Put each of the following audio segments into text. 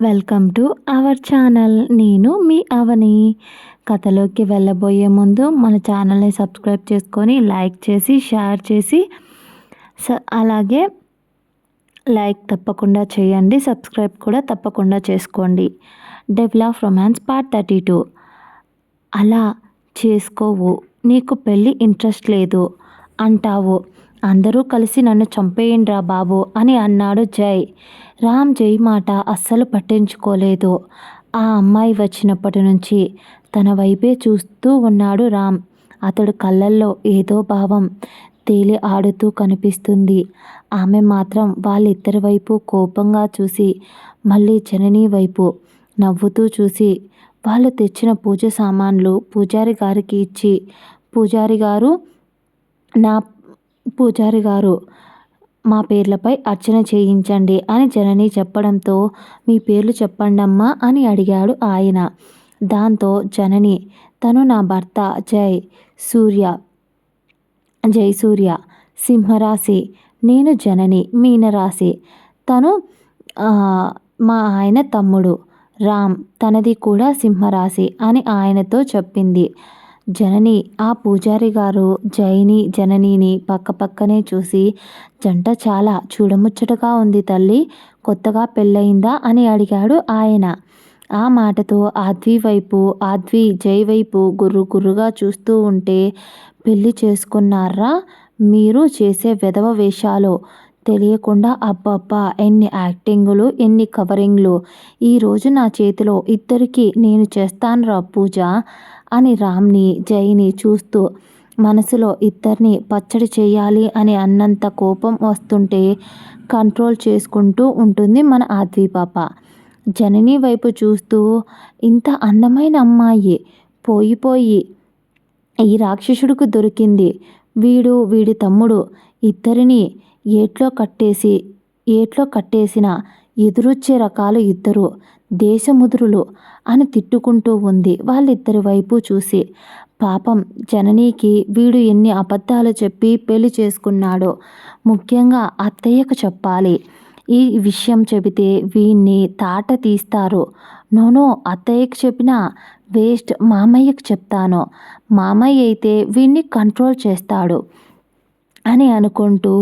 Welcome to our channel. నేను మీ అవని. కథలోకి వెళ్ళబోయే ముందు మన ఛానల్ని సబ్స్క్రైబ్ చేసుకొని లైక్ చేసి షేర్ చేసి అలాగే లైక్ తప్పకుండా చేయండి. సబ్స్క్రైబ్ కూడా తప్పకుండా చేసుకోండి. Develop romance part thirty two. అలా చేసుకోవు. నీకు పెళ్ళి ఇంట్రెస్ట్ లేదు. అంటావు. అందరూ కలిసి నన్ను చంపేయండిరా బాబు అని అన్నాడు జై. రామ్ జై మాట అస్సలు పట్టించుకోలేదు. ఆ అమ్మాయి వచ్చినప్పటి నుంచి తన వైపే చూస్తూ ఉన్నాడు రామ్. అతడు కళ్ళల్లో ఏదో భావం తేలి ఆడుతూ కనిపిస్తుంది. ఆమె మాత్రం వాళ్ళిద్దరి వైపు కోపంగా చూసి మళ్ళీ జనని వైపు నవ్వుతూ చూసి వాళ్ళు తెచ్చిన పూజ సామాన్లు పూజారి గారికి ఇచ్చి పూజారి గారు నా పూజారి గారు మా పేర్లపై అర్చన చేయించండి అని జనని చెప్పడంతో మీ పేర్లు చెప్పండమ్మా అని అడిగాడు ఆయన. దాంతో జనని తను నా భర్త జై సూర్య జై సూర్య సింహరాశి నేను జనని మీనరాశి తను మా ఆయన తమ్ముడు రామ్ తనది కూడా సింహరాశి అని ఆయనతో చెప్పింది. జనని ఆ పూజారి గారు జైని జననిని పక్కపక్కనే చూసి జంట చాలా చూడముచ్చటగా ఉంది తల్లి కొత్తగా పెళ్ళయిందా? అని అడిగాడు ఆయన. ఆ మాటతో ఆద్వి వైపు ఆద్వి జై వైపు గుర్రు గుర్రుగా చూస్తూ ఉంటే పెళ్ళి చేసుకున్నారా? మీరు చేసే విధవ వేషాలు. తెలియకుండా అబ్బబ్బా ఎన్ని యాక్టింగులు ఎన్ని కవరింగ్లు. ఈరోజు నా చేతిలో ఇద్దరికి నేను చేస్తాను పూజ. అని రామ్ని జైని చూస్తూ మనసులో ఇద్దరిని పచ్చడి చేయాలి అని అన్నంత కోపం వస్తుంటే కంట్రోల్ చేసుకుంటూ ఉంటుంది మన ఆద్వి పాప. జనని వైపు చూస్తూ ఇంత అందమైన అమ్మాయి పోయిపోయి ఈ రాక్షసుడికి దొరికింది. వీడు వీడి తమ్ముడు ఇద్దరిని ఏట్లో కట్టేసి ఏట్లో కట్టేసిన ఎదురొచ్చే రకాలు ఇద్దరు దేశముదురులు అని తిట్టుకుంటూ ఉంది. వాళ్ళిద్దరి వైపు చూసి పాపం జననీకి వీడు ఎన్ని అబద్ధాలు చెప్పి పెళ్ళి చేసుకున్నాడో ముఖ్యంగా అత్తయ్యకు చెప్పాలి. ఈ విషయం చెబితే వీణ్ణి తాట తీస్తారు. నోనో అత్తయ్యకి చెప్పిన వేస్ట్ మామయ్యకు చెప్తాను. మామయ్య అయితే వీణ్ణి కంట్రోల్ చేస్తాడు అని అనుకుంటూ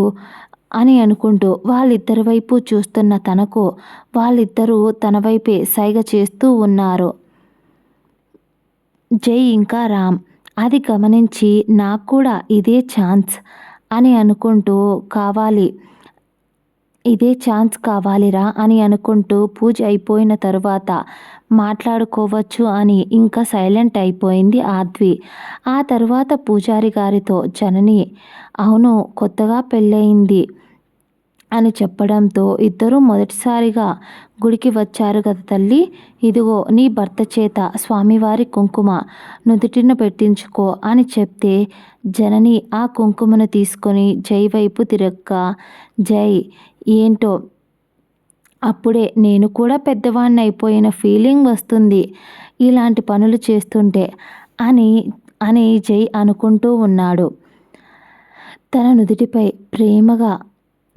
అని అనుకుంటూ వాళ్ళిద్దరి వైపు చూస్తున్న తనకు వాళ్ళిద్దరూ తన వైపే సైగ చేస్తూ ఉన్నారు. జై ఇంకా రామ్ అది గమనించి నాకు కూడా ఇదే ఛాన్స్ అని అనుకుంటూ కావాలి. ఇదే ఛాన్స్ కావాలిరా అని అనుకుంటూ పూజ అయిపోయిన తరువాత మాట్లాడుకోవచ్చు అని ఇంకా సైలెంట్ అయిపోయింది ఆద్వి. ఆ తర్వాత పూజారి గారితో జనని అవును కొత్తగా పెళ్ళయింది అని చెప్పడంతో ఇద్దరూ మొదటిసారిగా గుడికి వచ్చారు కదా తల్లి. ఇదిగో నీ భర్త చేత స్వామివారి కుంకుమ నుదుటిన పెట్టించుకో అని చెప్తే జనని ఆ కుంకుమను తీసుకొని జై వైపు తిరక్క జై ఏంటో? అప్పుడే నేను కూడా పెద్దవాణ్ణి అయిపోయిన ఫీలింగ్ వస్తుంది ఇలాంటి పనులు చేస్తుంటే అని అని జై అనుకుంటూ ఉన్నాడు. తన నుదుటిపై ప్రేమగా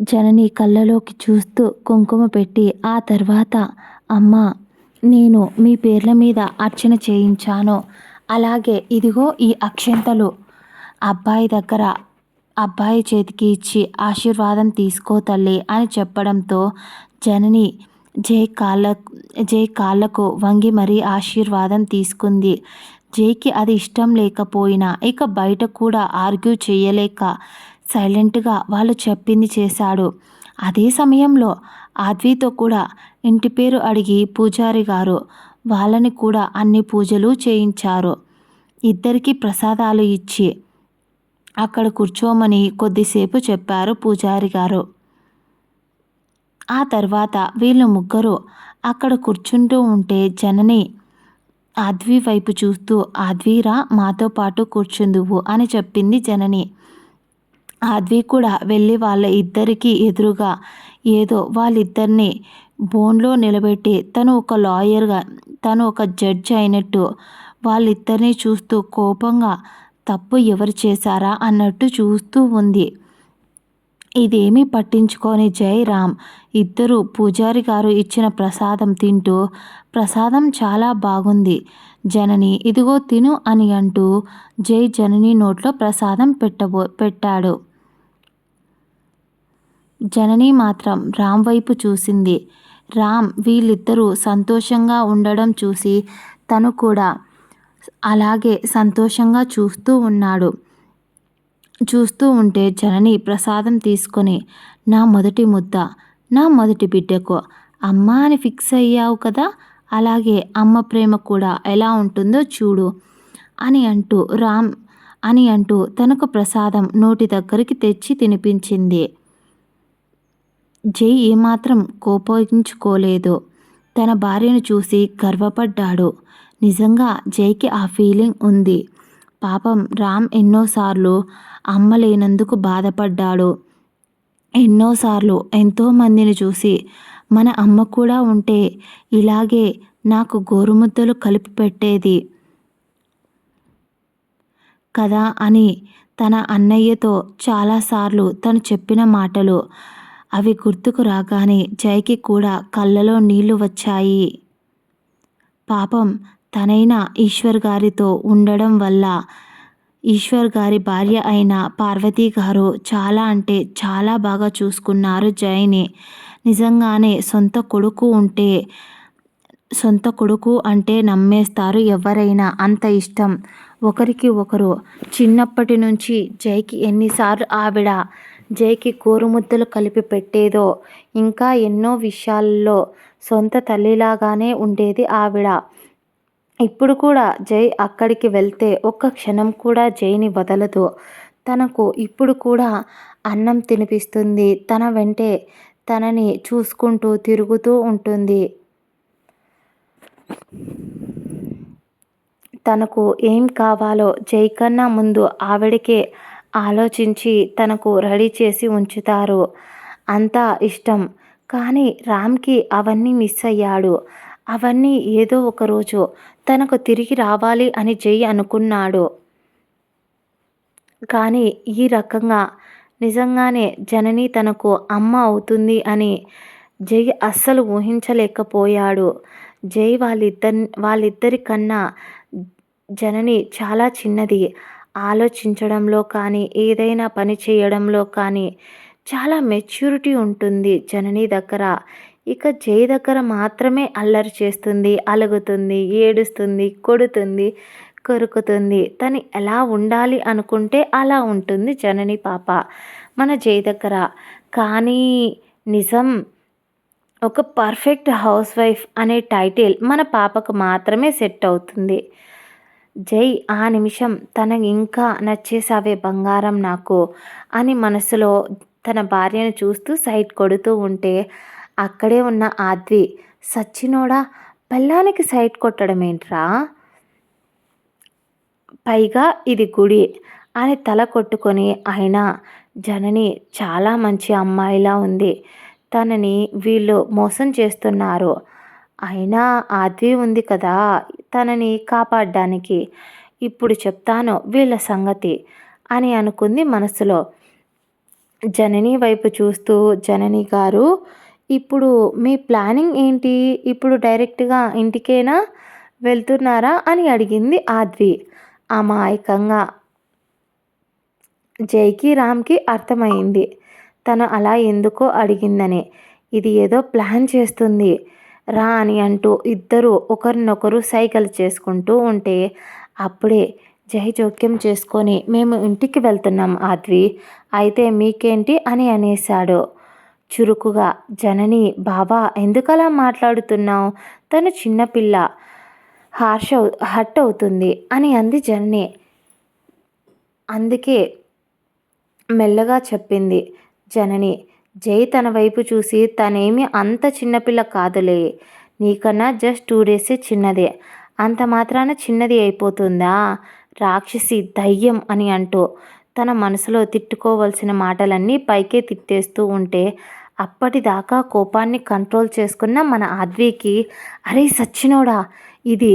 జనని కళ్ళలోకి చూస్తూ కుంకుమ పెట్టి ఆ తర్వాత అమ్మ నేను మీ పేర్ల మీద అర్చన చేయించాను. అలాగే ఇదిగో ఈ అక్షంతలు. అబ్బాయి దగ్గర అబ్బాయి చేతికి ఇచ్చి ఆశీర్వాదం తీసుకో తల్లి అని చెప్పడంతో జనని జై కాళ్ళ జై కాళ్ళకు వంగి మరీ ఆశీర్వాదం తీసుకుంది. జైకి అది ఇష్టం లేకపోయినా ఇక బయట కూడా ఆర్గ్యూ చేయలేక సైలెంట్గా వాళ్ళు చెప్పింది చేశాడు. అదే సమయంలో ఆద్వితో కూడా ఇంటి పేరు అడిగి పూజారి గారు వాళ్ళని కూడా అన్ని పూజలు చేయించారు. ఇద్దరికీ ప్రసాదాలు ఇచ్చి అక్కడ కూర్చోమని కొద్దిసేపు చెప్పారు పూజారి గారు. ఆ తర్వాత వీళ్ళు ముగ్గురు అక్కడ కూర్చుంటూ ఉంటే జనని ఆద్వి వైపు చూస్తూ ఆద్వీరా మాతో పాటు కూర్చుందువు అని చెప్పింది జనని. ఆద్వి కూడా వెళ్ళి వాళ్ళ ఇద్దరికి ఎదురుగా ఏదో వాళ్ళిద్దరిని బోన్లో నిలబెట్టి తను ఒక లాయర్గా తను ఒక జడ్జ్ అయినట్టు వాళ్ళిద్దరిని చూస్తూ కోపంగా తప్పు ఎవరు చేశారా అన్నట్టు చూస్తూ ఉంది. ఇదేమీ పట్టించుకోని జయరామ్ ఇద్దరు పూజారి గారు ఇచ్చిన ప్రసాదం తింటూ ప్రసాదం చాలా బాగుంది. జనని ఇదిగో తిను అని అంటూ జై జనని నోట్లో ప్రసాదం పెట్టబో పెట్టాడు. జనని మాత్రం రామ్ వైపు చూసింది. రామ్ వీళ్ళిద్దరూ సంతోషంగా ఉండడం చూసి తను కూడా అలాగే సంతోషంగా చూస్తూ ఉన్నాడు. చూస్తూ ఉంటే జనని ప్రసాదం తీసుకొని నా మొదటి ముద్ద నా మొదటి బిడ్డకు అమ్మ అని ఫిక్స్ అయ్యావు కదా అలాగే అమ్మ ప్రేమ కూడా ఎలా ఉంటుందో చూడు అని అంటూ రామ్ అని అంటూ తనకు ప్రసాదం నోటి దగ్గరికి తెచ్చి తినిపించింది. జై ఏమాత్రం కోపగించుకోలేదు. తన భార్యను చూసి గర్వపడ్డాడు. నిజంగా జైకి ఆ ఫీలింగ్ ఉంది. పాపం రామ్ ఎన్నోసార్లు అమ్మ లేనందుకు బాధపడ్డాడు. ఎన్నోసార్లు ఎంతోమందిని చూసి మన అమ్మ కూడా ఉంటే ఇలాగే నాకు గోరుముద్దలు కలిపి పెట్టేది. కదా అని తన అన్నయ్యతో చాలాసార్లు తను చెప్పిన మాటలు అవి గుర్తుకు రాగానే జైకి కూడా కళ్ళలో నీళ్ళు వచ్చాయి. పాపం తనైన ఈశ్వర్ గారితో ఉండడం వల్ల ఈశ్వర్ గారి భార్య అయిన పార్వతీ గారు చాలా అంటే చాలా బాగా చూసుకున్నారు జైని నిజంగానే సొంత కొడుకు ఉంటే సొంత కొడుకు అంటే నమ్మేస్తారు ఎవరైనా అంత ఇష్టం. ఒకరికి ఒకరు చిన్నప్పటి నుంచి జైకి ఎన్నిసార్లు ఆవిడ జైకి కోరుముద్దలు కలిపి పెట్టేదో ఇంకా ఎన్నో విషయాల్లో సొంత తల్లిలాగానే ఉండేది ఆవిడ. ఇప్పుడు కూడా జై అక్కడికి వెళ్తే ఒక్క క్షణం కూడా జైని వదలదు. తనకు ఇప్పుడు కూడా అన్నం తినిపిస్తుంది. తన వెంటే తనని చూసుకుంటూ తిరుగుతూ ఉంటుంది. తనకు ఏం కావాలో జై కన్నా ముందు ఆవిడకే ఆలోచించి తనకు రెడీ చేసి ఉంచుతారు. అంతా ఇష్టం. కానీ రామ్కి అవన్నీ మిస్ అయ్యాడు. అవన్నీ ఏదో ఒకరోజు తనకు తిరిగి రావాలి అని జై అనుకున్నాడు. కానీ ఈ రకంగా నిజంగానే జనని తనకు అమ్మ అవుతుంది అని జై అస్సలు ఊహించలేకపోయాడు. జై వాళ్ళిద్దరి వాళ్ళిద్దరి కన్నా జనని చాలా చిన్నది. ఆలోచించడంలో కానీ ఏదైనా పని చేయడంలో కానీ చాలా మెచ్యూరిటీ ఉంటుంది జనని దగ్గర. ఇక జై దగ్గర మాత్రమే అల్లరి చేస్తుంది అలుగుతుంది ఏడుస్తుంది కొడుతుంది కొరుకుతుంది. తను ఎలా ఉండాలి అనుకుంటే అలా ఉంటుంది జనని పాప. మన జై దగ్గర. కానీ నిజం ఒక పర్ఫెక్ట్ హౌస్ వైఫ్ అనే టైటిల్ మన పాపకు మాత్రమే సెట్ అవుతుంది. జై ఆ నిమిషం తన ఇంకా నచ్చేసావే బంగారం నాకు అని మనసులో తన భార్యను చూస్తూ సైట్ కొడుతూ ఉంటే అక్కడే ఉన్న ఆద్వి సచ్చినోడా పెళ్ళానికి సైట్ కొట్టడం ఏంట్రా పైగా ఇది గుడి అని తల కొట్టుకొని అయినా జనని చాలా మంచి అమ్మాయిలా ఉంది. తనని వీళ్ళు మోసం చేస్తున్నారు. అయినా ఆద్వి ఉంది కదా తనని కాపాడడానికి. ఇప్పుడు చెప్తాను వీళ్ళ సంగతి అని అనుకుంది మనసులో. జనని వైపు చూస్తూ జనని గారు ఇప్పుడు మీ ప్లానింగ్ ఏంటి? ఇప్పుడు డైరెక్ట్గా ఇంటికేనా? వెళ్తున్నారా? అని అడిగింది ఆద్వి. అమాయకంగా. జైకి రామ్కి అర్థమైంది. తను అలా ఎందుకో అడిగిందని. ఇది ఏదో ప్లాన్ చేస్తుంది. రా అని అంటూ ఇద్దరు ఒకరినొకరు సైకిల్ చేసుకుంటూ ఉంటే అప్పుడే జై జోక్యం చేసుకొని మేము ఇంటికి వెళ్తున్నాం ఆద్వి. అయితే మీకేంటి అని అనేశాడు. చురుకుగా జనని బాబా ఎందుకలా మాట్లాడుతున్నావు? తను చిన్నపిల్ల హార్ష్ హట్ అవుతుంది అని అంది జనని. అందుకే మెల్లగా చెప్పింది జనని జై తన వైపు చూసి తనేమి అంత చిన్నపిల్ల కాదులే. నీకన్నా జస్ట్ టూ డేసే చిన్నదే. అంత మాత్రాన చిన్నది అయిపోతుందా? రాక్షసి దయ్యం అని అంటూ తన మనసులో తిట్టుకోవలసిన మాటలన్నీ పైకే తిట్టేస్తూ ఉంటే అప్పటిదాకా కోపాన్ని కంట్రోల్ చేసుకున్న మన ఆద్వికి అరే సచ్చినోడా ఇది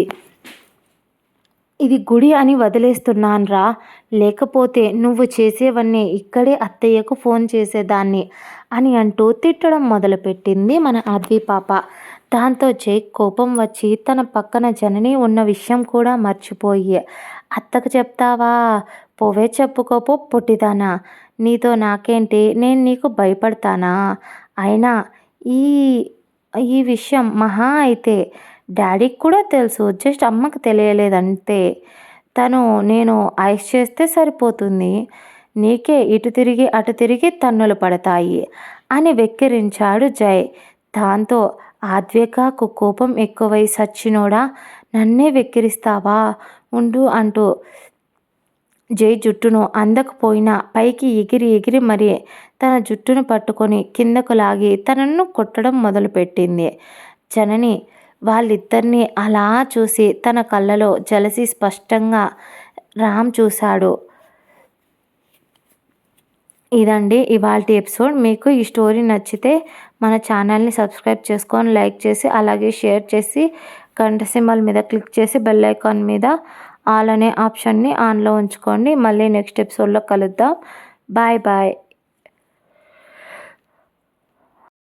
ఇది గుడి అని వదిలేస్తున్నాన్రా. లేకపోతే నువ్వు చేసేవన్నీ ఇక్కడే అత్తయ్యకు ఫోన్ చేసేదాన్ని అని అంటూ తిట్టడం మొదలుపెట్టింది మన ఆద్వి పాప. దాంతో జై కోపం వచ్చి తన పక్కన జనని ఉన్న విషయం కూడా మర్చిపోయి అత్తకు చెప్తావా? పోవే చెప్పుకోపో పొట్టిదానా. నీతో నాకేంటి? నేను నీకు భయపడతానా? అయినా ఈ ఈ విషయం మహా అయితే డాడీకి కూడా తెలుసు. జస్ట్ అమ్మకు తెలియలేదంతే. తను నేను ఐస్ చేస్తే సరిపోతుంది. నీకే ఇటు తిరిగి అటు తిరిగి తన్నులు పడతాయి అని వెక్కిరించాడు జై. దాంతో ఆద్వేకాకు కోపం ఎక్కువై సచ్చినోడా నన్నే వెక్కిరిస్తావా? ఉండు అంటూ జై జుట్టును అందకపోయినా పైకి ఎగిరి ఎగిరి మరి తన జుట్టును పట్టుకొని కిందకు లాగి తనను కొట్టడం మొదలుపెట్టింది. జనని వాళ్ళిద్దరినీ అలా చూసి తన కళ్ళలో జలసి స్పష్టంగా రామ్ చూశాడు. ఇదండి ఇవాళ ఎపిసోడ్. మీకు ఈ స్టోరీ నచ్చితే మన ఛానల్ని సబ్స్క్రైబ్ చేసుకొని లైక్ చేసి అలాగే షేర్ చేసి గంట సింబల్ మీద క్లిక్ చేసి బెల్ ఐకాన్ మీద ఆల్ అనే ఆప్షన్ని ఆన్లో ఉంచుకోండి. మళ్ళీ నెక్స్ట్ ఎపిసోడ్లో కలుద్దాం. Bye bye.